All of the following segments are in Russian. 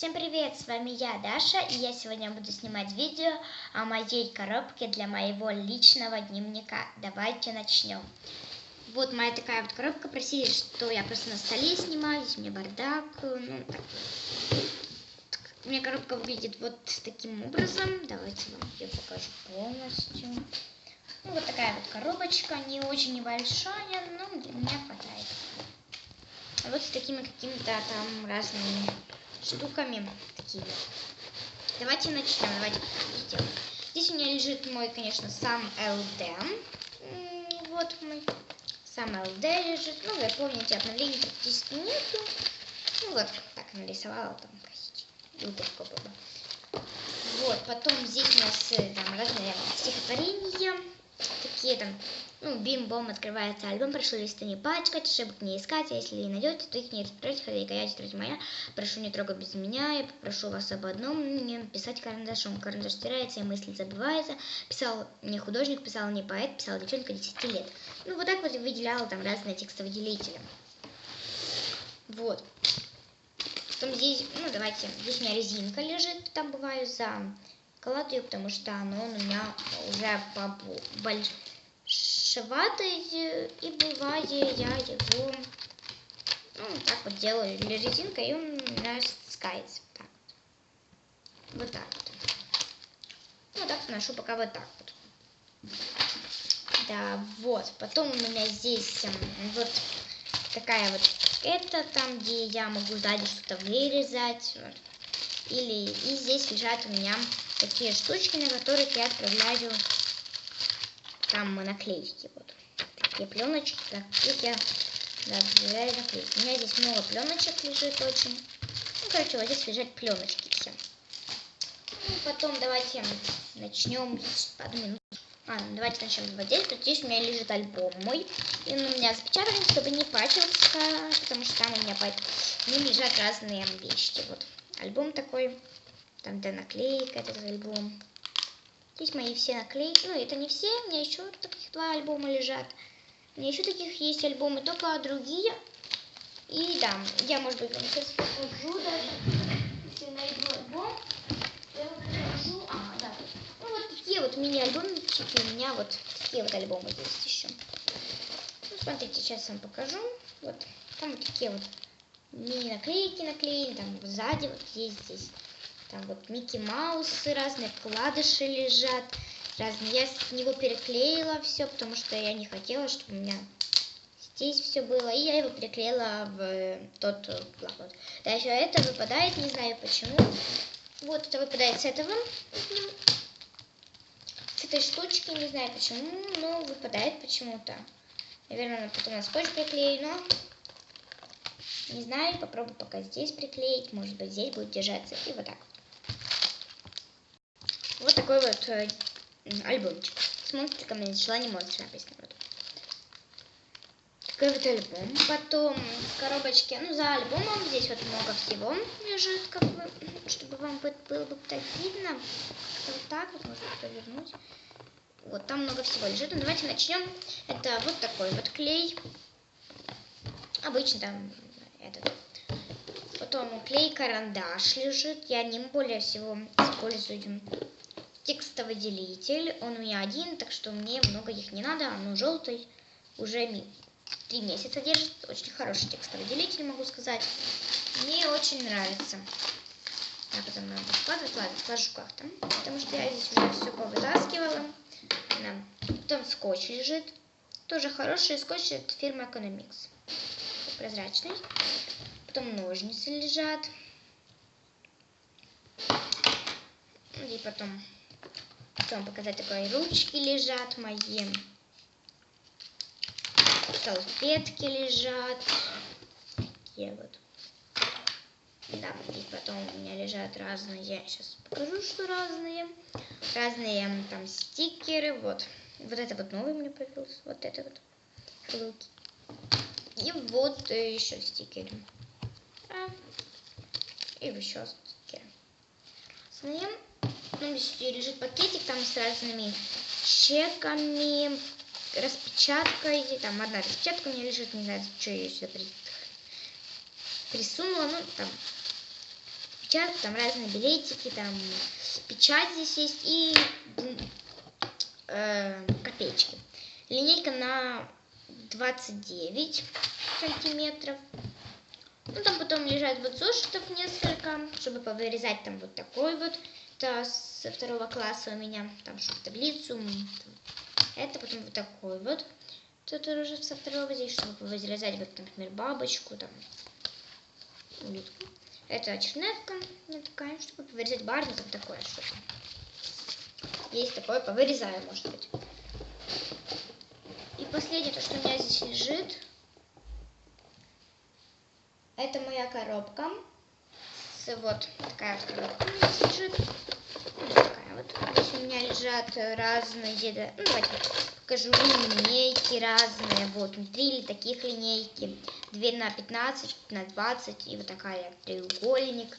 Всем привет, с вами я, Даша, и я сегодня буду снимать видео о моей коробке для моего личного дневника. Давайте начнем. Вот моя такая вот коробка, просили, что я просто на столе снимаю, здесь у меня бардак, ну так. У меня коробка выглядит вот таким образом, давайте вам ее покажу полностью. Ну, вот такая вот коробочка, не очень небольшая, но для меня хватает. Вот с такими какими-то там разными штуками такими. Давайте начнем. Давайте. Здесь у меня лежит мой, конечно, сам LD. Вот мой сам LD лежит. Ну, вы помните, обновлений практически нету. Ну, вот так нарисовала там. Удобно было. Вот, потом здесь у нас э, там разные стихотворения. Такие там ну, бим-бом открывается альбом, прошу листы не пачкать, ошибок не искать, а если не найдете, то их не разбирайте, хозяйка я, тетрадь моя, прошу не трогать без меня, я попрошу вас об одном, не писать карандашом, карандаш стирается и мысли забывается, писал не художник, писал не поэт, писал девчонка 10 лет. Ну, вот так вот выделяла там разные текстовыделители. Вот. Потом здесь, ну, давайте, здесь у меня резинка лежит, там бываю за кладу потому что оно у меня уже побольше шиватый, и бывает я его ну, так вот делаю для резинка, и он спускается. Так вот. вот так вот. Ну, так ношу пока вот так вот. Да, вот. Потом у меня здесь вот такая вот это там, где я могу сзади что-то вырезать. Вот. Или и здесь лежат у меня такие штучки, на которых я отправляю там наклейки вот. Такие пленочки, так, их я добавляю наклейки. У меня здесь много пленочек лежит очень. Ну, короче, вот здесь лежат пленочки все. Ну, потом давайте начнем одну минуту. А, давайте начнем вот здесь. Вот здесь у меня лежит альбом мой. И он у меня запечатан, чтобы не пачкался, потому что там у меня под ним лежат разные вещи. Вот альбом такой, там где наклейка, этот альбом. Здесь мои все наклейки. Ну, это не все, у меня еще таких два альбома лежат. У меня еще таких есть альбомы, только другие. И да, я, может быть, вам сейчас покажу даже. Если найду альбом, я вам покажу. А, да. Ну, вот такие вот мини-альбомчики у меня вот такие вот альбомы есть еще. Ну, смотрите, сейчас вам покажу. Вот, там вот такие вот мини-наклейки наклеены, там сзади вот есть здесь. Там вот Микки Маусы разные, вкладыши лежат разные. Я с него переклеила все, потому что я не хотела, чтобы у меня здесь все было. И я его переклеила в тот блокнот. Да, еще это выпадает, не знаю почему. Вот это выпадает с этого. С этой штучки, не знаю почему, но выпадает почему-то. Наверное, потом на скотч приклею, но не знаю, попробую пока здесь приклеить. Может быть, здесь будет держаться. И вот так. Вот такой вот э, альбомчик. С монстриками желание монстра написано. Вот. Такой вот альбом. Потом в коробочке, ну за альбомом здесь вот много всего лежит, как бы, чтобы вам было бы так видно. Вот так вот можно повернуть. Вот там много всего лежит. Ну давайте начнем. Это вот такой вот клей. Обычно там этот. Потом клей-карандаш лежит. Я ним более всего использую текстовый делитель. Он у меня один, так что мне много их не надо. Он желтый, уже три месяца держит. Очень хороший текстовый делитель, могу сказать. Мне очень нравится. Так, потом надо складывать. Ладно, сложу как-то. Потому что я здесь уже все повытаскивала. Да. Потом скотч лежит. Тоже хороший скотч от фирмы Economics. Прозрачный. Потом ножницы лежат. И потом Хочу вам показать, такие ручки лежат мои. Салфетки лежат. Такие вот. Да, и потом у меня лежат разные, я сейчас покажу, что разные. Разные там стикеры, вот. Вот это вот новый мне появился, вот это вот. Hello И вот еще стикеры. А, и еще стикеры. Знаем. Здесь лежит пакетик там с разными чеками, распечаткой. Там одна распечатка у меня лежит, не знаю, что я сюда при... присунула. Ну, там распечатку, там разные билетики, там печать здесь есть и э, копеечки. Линейка на 29 сантиметров. Ну, там потом лежат вот зошитов несколько, чтобы повырезать там вот такой вот. Это со второго класса у меня, там, чтобы таблицу. Это потом вот такой вот. Тут уже со второго здесь, чтобы повырезать вот, например, бабочку, там, улитку. Это чернетка, вот такая, чтобы повырезать барни, там такое что-то. Есть такое, повырезаю, может быть. И последнее, то, что у меня здесь лежит, это моя коробка. С, вот такая вот лежит. Вот такая вот. Здесь у меня лежат разные, ну давайте покажу, линейки разные. Вот, внутри таких линейки. Две на 15, на 20 и вот такая треугольник.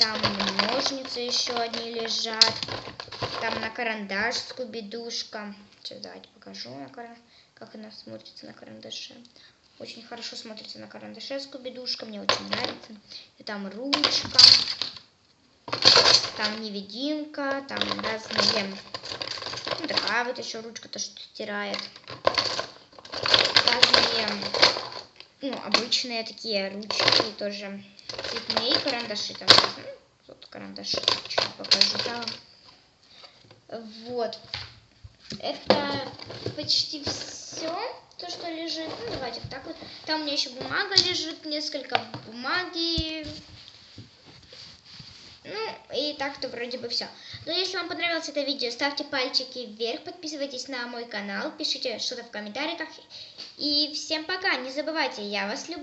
Там ножницы еще одни лежат. Там на карандаш скубидушка. Сейчас давайте покажу, как она смотрится на карандаше. Очень хорошо смотрится на карандаше скубидушка, мне очень нравится. И там ручка, там невидимка, там разные... Ну, такая вот еще ручка-то, что стирает. Разные, ну, обычные такие ручки тоже цветные карандаши. Там, ну, карандаши, чуть покажу там. Вот. Это почти все то, что лежит. Ну, давайте вот так вот. Там у меня еще бумага лежит, несколько бумаги. Ну, и так-то вроде бы все. Но если вам понравилось это видео, ставьте пальчики вверх, подписывайтесь на мой канал, пишите что-то в комментариях. И всем пока, не забывайте, я вас люблю.